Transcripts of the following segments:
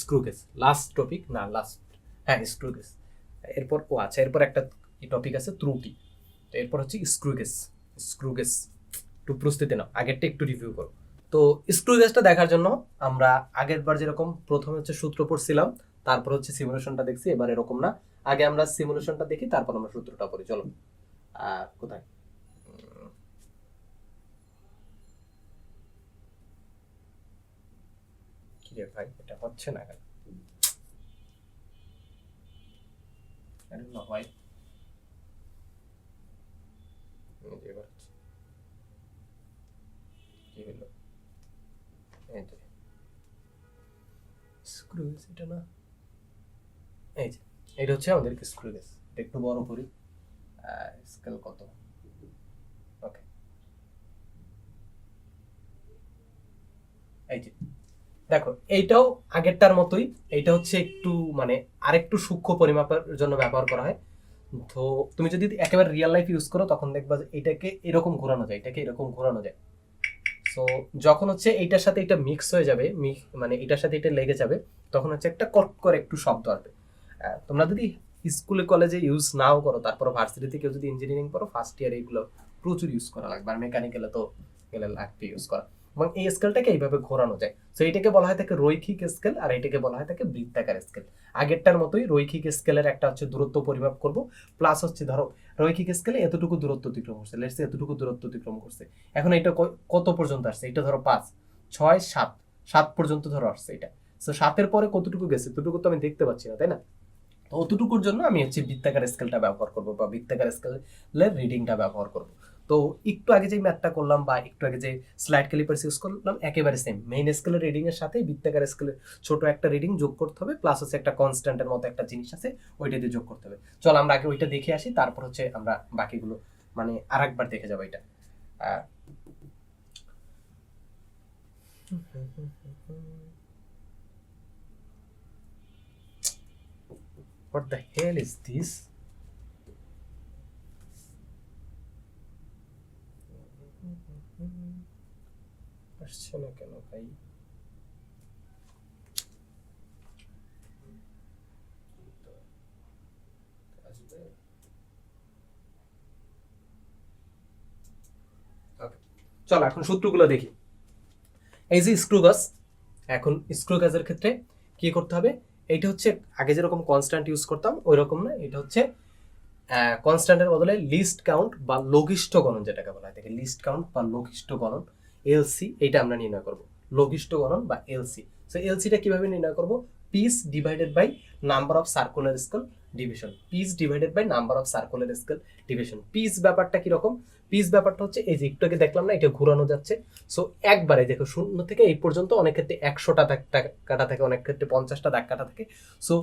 Screw gauge last topic না last হ্যাঁ screw gauge এরপর, ও আচ্ছা এরপর একটা টপিক আছে ত্রুটি। তো এরপর হচ্ছে স্ক্রু গেজ একটু প্রস্তুতি নাও, আগেরটা একটু রিভিউ করো। তো স্ক্রু গেজটা দেখার জন্য আমরা আগের বার যেরকম প্রথমে হচ্ছে সূত্র পড়ছিলাম, তারপর হচ্ছে সিমুলেশনটা দেখছি, এবার এরকম না। আগে আমরা সিমুলেশনটা দেখি, তারপর আমরা সূত্রটা পড়ি, চলো। কোথায় উম, কি রে ভাই এটা হচ্ছে না কেন I don't know why. এই যে এবার কি হলো? এই যে। Screw এটা না? এই যে, এটা হচ্ছে আমাদের স্ক্রু গেজ এটা একটু বড় করি স্কেল কত ওকে এই যে দেখো, এইটাও আগেরটার মতোই। এইটা হচ্ছে একটু মানে আরেকটু সূক্ষ্ম পরিমাপের জন্য ব্যবহার করা হয়। তো তুমি যদি একেবারে রিয়েল লাইফ ইউজ করো, তখন দেখবা যে এটাকে এরকম ঘোরানো যায়, এটাকে এরকম ঘোরানো যায়। সো যখন হচ্ছে এইটার সাথে এটা মিক্স হয়ে যাবে মানে এটার সাথে এটা লেগে যাবে, তখন হচ্ছে একটা কট করে একটু শব্দ আসবে। তোমরা যদি স্কুলে কলেজে ইউজ নাও করো, তারপর ভার্সিটিতে কেউ যদি ইঞ্জিনিয়ারিং করো ফার্স্ট ইয়ার এগুলো প্রচুর ইউজ করা লাগবে, আর মেকানিক্যালে তো গেলে লাগবে ইউজ করা। এবং এই স্কেলটাকে এইভাবে ঘোরানো যায়। সো এটাকে বলা হয় থাকে রৈখিক স্কেল আর এটাকে বলা হয় থাকে বৃত্তাকার স্কেল আগেরটার মতোই রৈখিক স্কেলের একটা হচ্ছে দূরত্ব পরিমাপ করব প্লাস হচ্ছে ধরো, রৈখিক স্কেলে এতটুকু দূরত্ব অতিক্রম করছে। লেটস এতটুকু দূরত্ব অতিক্রম করছে। এখন এটা কত পর্যন্ত আসছে? এটা ধরো পাঁচ, ছয়, সাত সাত পর্যন্ত ধরো আসছে এটা। সো সাতের পরে কতটুকু গেছে? এতটুকু তো আমি দেখতে পাচ্ছি না, তাই না? অতটুকুর জন্য আমি হচ্ছে বৃত্তাকার স্কেলটা ব্যবহার করব বা বৃত্তাকার স্কেলের রিডিংটা ব্যবহার করব। তো একটু আগে যে ম্যাথটা করলাম বা একটু আগে যে স্লাইড ক্যালিপার্স ইউজ করলাম, একেবারে সেম মেইন স্কেলের রিডিং এর সাথে বৃত্তাকার স্কেলের ছোট একটা রিডিং যোগ করতে হবে প্লাস হচ্ছে একটা কনস্ট্যান্টের মতো একটা জিনিস আছে, ওইটা দিয়ে যোগ করতে হবে। চল আমরা আগে ওইটা দেখে আসি, তারপর হচ্ছে আমরা বাকিগুলো মানে আরেকবার দেখে যাব এটা। What the hell is this? আসছে না কেন ভাই. চলো, এখন সূত্রগুলো দেখি। এই যে স্ক্রু গাছ এখন স্ক্রু গাছের ক্ষেত্রে কি করতে হবে? এইটা হচ্ছে আগে যেরকম কনস্ট্যান্ট ইউজ করতাম ওই রকম না, এটা হচ্ছে কনস্ট্যান্টের বদলে লিস্ট কাউন্ট বা লঘিষ্ঠ গণন যেটাকে বলা হয় লিস্ট কাউন্ট বা লঘিষ্ঠ গণন এলসি এটা আমরা নির্ণয় করব। লঘিষ্ঠ গণন বা এলসি সো এলসিটা কীভাবে নির্ণয় করব? Pitch divided by number of circular scale division pitch divided by number of circular scale division pitch ব্যাপারটা কীরকম? পিস ব্যাপারটা হচ্ছে, এই যে একটু আগে দেখলাম না, এটা ঘোরানো যাচ্ছে সো একবারে দেখো শূন্য থেকে এই পর্যন্ত অনেক ক্ষেত্রে একশোটা দাগ কাটা থাকে, অনেক ক্ষেত্রে পঞ্চাশটা দাগ কাটা থাকে সো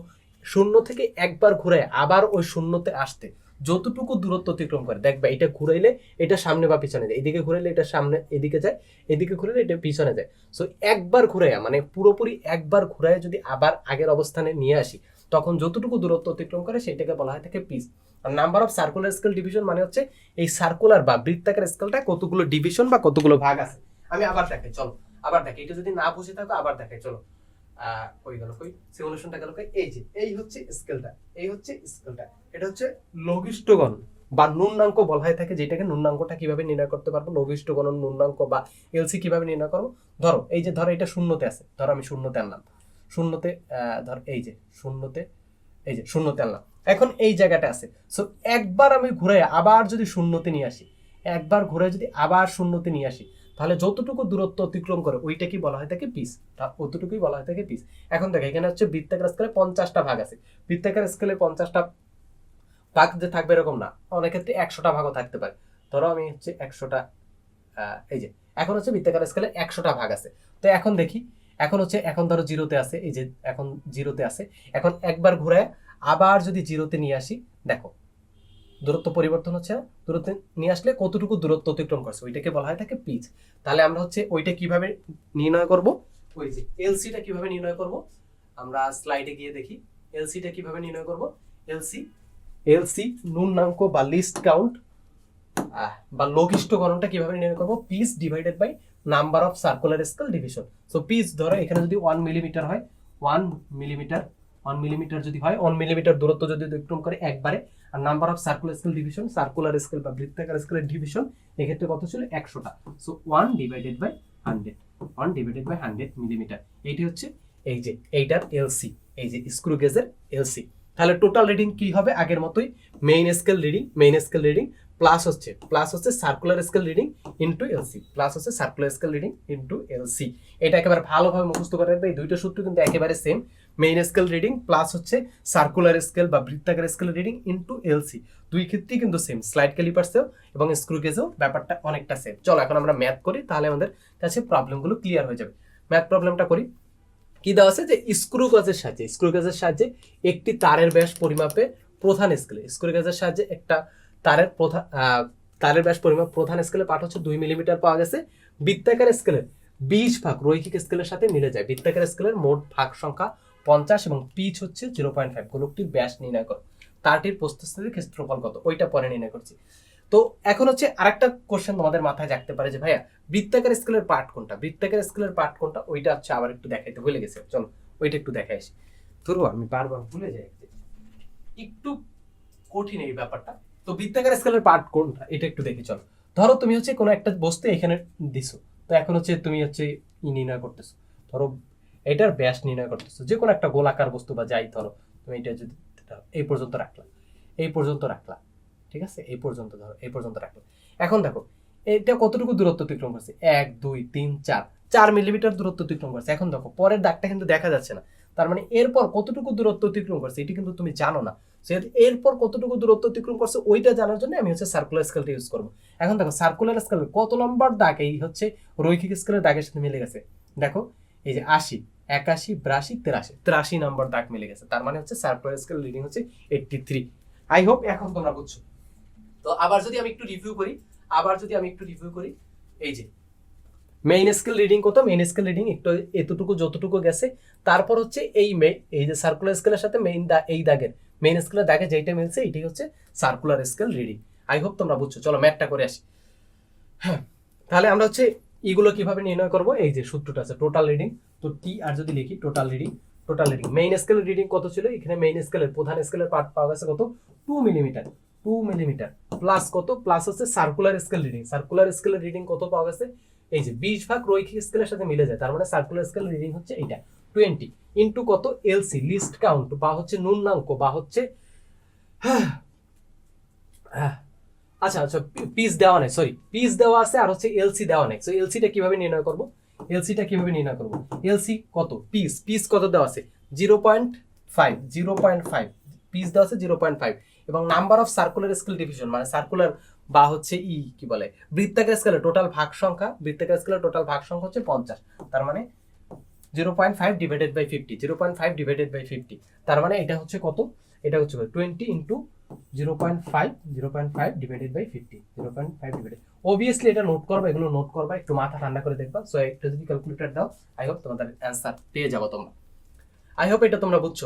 শূন্য থেকে একবার ঘুরে আবার ওই শূন্যতে আসতে। যতটুকু দূরত্ব অতিক্রম করে। দেখবে এটা ঘুরাইলে এটা সামনে বা পিছনে যায়। এদিকে ঘুরাইলে এটা সামনে, এদিকে যায়, এদিকে ঘুরাইলে এটা পিছনে যায়। সো একবার ঘুরাইয়া মানে পুরোপুরি একবার ঘুরাইয়া যদি আবার আগের অবস্থানে নিয়ে আসি, তখন যতটুকু দূরত্ব অতিক্রম করে সেটাকে বলা হয় থাকে pitch R number of circular scale division মানে হচ্ছে এই সার্কুলার বা বৃত্তাকার স্কেলটা কতগুলো ডিভিশন বা কতগুলো ভাগ আছে। আমি আবার দেখাই, চলো। আবার দেখি এটা যদি না বুঝে থাকো, আবার দেখাই, চলো। কই গেল কই? সিমুলেশনটা গেল কই? এই যে, এই হচ্ছে স্কেলটা এই হচ্ছে স্কেলটা এটা হচ্ছে লঘিষ্ঠ গণন বা নুন্নাঙ্ক বলা হয়ে থাকে, যেটাকে নুন্নাঙ্কটা কীভাবে নির্ণয় করতে পারব? লঘিষ্ঠ গণন নুন্নাঙ্ক বা এলসি কীভাবে নির্ণয় করব? ধরো, এই যে ধরো এটা শূন্যতে আছে, ধরো আমি শূন্যতে আনলাম। শূন্যতে ধর এই যে, শূন্যতে, এই যে, শূন্যতে আনলাম। এখন এই জায়গাটা আছে। সো একবার আমি ঘুরে আবার যদি শূন্যতে নিয়ে আসি, একবার ঘুরে যদি আবার শূন্যতে নিয়ে আসি তাহলে যতটুকু দূরত্ব অতিক্রম করে ওইটা কি বলা হয় থাকে পিস অতটুকুই বলা হয় থাকে পিস এখন দেখো, এখানে হচ্ছে বৃত্তাকার স্কেলে পঞ্চাশটা ভাগ আছে। বৃত্তাকার স্কেলে পঞ্চাশটা ভাগ যে থাকবে এরকম না। অনেক ক্ষেত্রে একশোটা ভাগও থাকতে পারে। ধরো আমি হচ্ছে একশোটা এই যে, এখন হচ্ছে বৃত্তাকার স্কেলে একশোটা ভাগ আছে। তো এখন দেখি, এখন হচ্ছে, এখন ধরো জিরোতে আছে, এই যে এখন জিরোতে আছে। এখন একবার ঘুরে আবার যদি জিরোতে নিয়ে আসি, দেখো দূরত্ব পরিবর্তন হচ্ছে, দূরত্ব নিয়ে আসলে কতটুকু দূরত্ব অতিক্রম করছে, ওইটাকে বলা হয় থাকে পিচ। তাহলে আমরা হচ্ছে ওইটা কীভাবে নির্ণয় করব? ওই যে এলসিটা কীভাবে নির্ণয় করব? আমরা স্লাইডে গিয়ে দেখি, এলসিটা কীভাবে নির্ণয় করব? এলসি এলসি নুন্নাঙ্ক বা লিস্ট কাউন্ট বা লঘিষ্ঠ গণনটা কীভাবে নির্ণয় করব? Pitch divided by number of circular scale division so pitch ধরো এখানে যদি ওয়ান মিলিমিটার হয় ওয়ান মিলিমিটার ওয়ান মিলিমিটার যদি হয় ওয়ান মিলিমিটার দূরত্ব যদি অতিক্রম করে একবারে, আর number of circular scale division circular scale বা বৃত্তাকার স্কেলের ডিভিশন এক্ষেত্রে কত ছিল? একশোটা। So one divided by hundred one divided by hundred millimetre এইটি হচ্ছে এই যে, এইটার এলসি এই যে স্ক্রু গেজের এলসি তাহলে টোটাল রিডিং কি হবে? আগের মতোই main scale reading main scale reading plus হচ্ছে প্লাস হচ্ছে circular scale reading into LC plus হচ্ছে circular scale reading into LC এটা একেবারে ভালোভাবে মুখস্থ করে রাখবে। এই দুইটা সূত্র কিন্তু একেবারে same main scale reading plus হচ্ছে সার্কুলার স্কেল বা বৃত্তাকার স্কেল রিডিং ইন্টু এলসি দুই ক্ষেত্রেই কিন্তু সেম স্লাইড ক্যালিপার্সেও এবং স্ক্রু গেজেও ব্যাপারটা অনেকটা সেম চলো এখন আমরা ম্যাথ করি, তাহলে আমাদের কাছে প্রবলেমগুলো ক্লিয়ার হয়ে যাবে। ম্যাথ প্রবলেমটা করি। কি দেওয়া আছে? যে স্ক্রু গাজের সাহায্যে স্ক্রু গাজের সাহায্যে একটি তারের ব্যাস পরিমাপে প্রধান স্কেলে স্ক্রু গাজের সাহায্যে একটা তারের প্রধান তারের ব্যাস পরিমাপ প্রধান স্কেলে পাঠ হচ্ছে দুই মিলিমিটার পাওয়া গেছে। বৃত্তাকার স্কেলের বিশ ভাগ রৈখিক স্কেলের সাথে মিলে যায়। বৃত্তাকার স্কেলের মোট ভাগ সংখ্যা পঞ্চাশ এবং পিচ হচ্ছে জিরো পয়েন্ট ফাইভ। গোলকটির ব্যাস নির্ণয় করো। তারটির প্রস্তুতির ক্ষেত্রফল কত? ওইটা পরে নির্ণয় করছি। তো এখন হচ্ছে আরেকটা কোশ্চেন তোমাদের মাথায় জাগতে পারে যে, ভাইয়া, বৃত্তাকার স্কেলের পার্ট কোনটা? বৃত্তাকার স্কেলের পার্ট কোনটা? ওইটা হচ্ছে আবার একটু দেখাইতে ভুলে গেছে। চলো, ওইটা একটু দেখাই আসি। ধরো, আমি বারবার ভুলে যাই একটু। কঠিন এই ব্যাপারটা। তো বৃত্তাকার স্কেলের পার্ট কোনটা? এটা একটু দেখি, চলো। ধরো, তুমি হচ্ছে কোনো একটা বস্তু এখানে দিছো। তো এখন হচ্ছে তুমি হচ্ছে নির্ণয় করতেছো। ধরো এটার ব্যাস নির্ণয় করতেছো। যে কোনো একটা গোলাকার বস্তু বা যাই ধরো, তুমি এটা যদি এই পর্যন্ত রাখলা, এই পর্যন্ত রাখলা, ঠিক আছে? এই পর্যন্ত ধরো, এই পর্যন্ত রাখলা। এখন দেখো, এটা কতটুকু দূরত্ব অতিক্রম করছে? এক, দুই, তিন, চার চার মিলিমিটার দূরত্ব অতিক্রম করছে। এখন দেখো, পরের দাগটা কিন্তু দেখা যাচ্ছে না। তার মানে এরপর কতটুকু দূরত্ব অতিক্রম করছে, এটি কিন্তু তুমি জানো না। সেহেতু এরপর কতটুকু দূরত্ব অতিক্রম করছে, ওইটা জানার জন্য আমি হচ্ছে সার্কুলার স্কেলটা ইউজ করব। এখন দেখো সার্কুলার স্কেল কত নম্বর দাগ এই হচ্ছে রৈখিক স্কেলের দাগের সাথে মিলে গেছে? দেখো এই যে আশি, একাশি, বিরাশি, তেরাশি তেরাশি নম্বর দাগ মিলে গেছে। তার মানে হচ্ছে সার্কুলার স্কেল রিডিং হচ্ছে এইটটি থ্রি আই হোপ এখন তোমরা বুঝছ। তো আবার যদি আমি একটু রিভিউ করি, আবার যদি আমি একটু রিভিউ করি, এই যে মেইন স্কেল রিডিং কত? মেইন স্কেল রিডিং একটু এতটুকু যতটুকু গেছে, তারপর হচ্ছে এই মে এই যে সার্কুলার স্কেলের সাথে মেইন দা, এই দাগের মেইন স্কেলের দাগে যেইটা মিলছে এটাই হচ্ছে circular scale reading I hope তোমরা বুঝছ। চলো ম্যাথটা করে আসি। হ্যাঁ তাহলে আমরা হচ্ছে এগুলো কীভাবে নির্ণয় করব? এই যে সূত্রটা আছে টোটাল রিডিং তো টি আর যদি লিখি total reading total reading main স্কেলের রিডিং কত ছিল? এখানে মেইন স্কেলের প্রধান স্কেলের পার্ট পাওয়া গেছে কত? Two millimetre two millimetre plus কত? প্লাস হচ্ছে সার্কুলার স্কেল রিডিং সার্কুলার স্কেলের রিডিং কত পাওয়া গেছে? এই যে বিশ ভাগ রৈখিক স্কেলের সাথে মিলে যায় তার মানে সার্কুলার স্কেল রিডিং হচ্ছে এইটা। টোয়েন্টি ইন্টু কত? এলসি লিস্ট কাউন্ট বা হচ্ছে ন্যূনাঙ্ক বা হচ্ছে হ্যাঁ, আচ্ছা আচ্ছা পিস দেওয়া নেই সরি পিস দেওয়া আছে আর হচ্ছে এলসি দেওয়া নেই। সো এলসিটা কীভাবে নির্ণয় করব? এলসিটা কীভাবে নির্ণয় করব? এলসি কত? পিস পিস কত দেওয়া আছে? Zero point five zero point five pitch দেওয়া আছে জিরো পয়েন্ট ফাইভ এবং number of circular scale division মানে সার্কুলার বা হচ্ছে ই কি বলে? বৃত্তাকার স্কেলের টোটাল ভাগ সংখ্যা, বৃত্তাকার স্কেলের টোটাল ভাগ সংখ্যা হচ্ছে পঞ্চাশ। তার মানে zero point five divided by fifty zero point five divided by fifty তার মানে এটা হচ্ছে কত? এটা হচ্ছে twenty into zero point five zero point five divided by fifty zero point five divided obviously এটা নোট করবা, এগুলো নোট করবা, একটু মাথা ঠান্ডা করে দেখবা। সো একটা যদি ক্যালকুলেটার দাও আই হোপ তোমাদের অ্যান্সার পেয়ে যাব তোমরা। আই হোপ এটা তোমরা বুঝছ।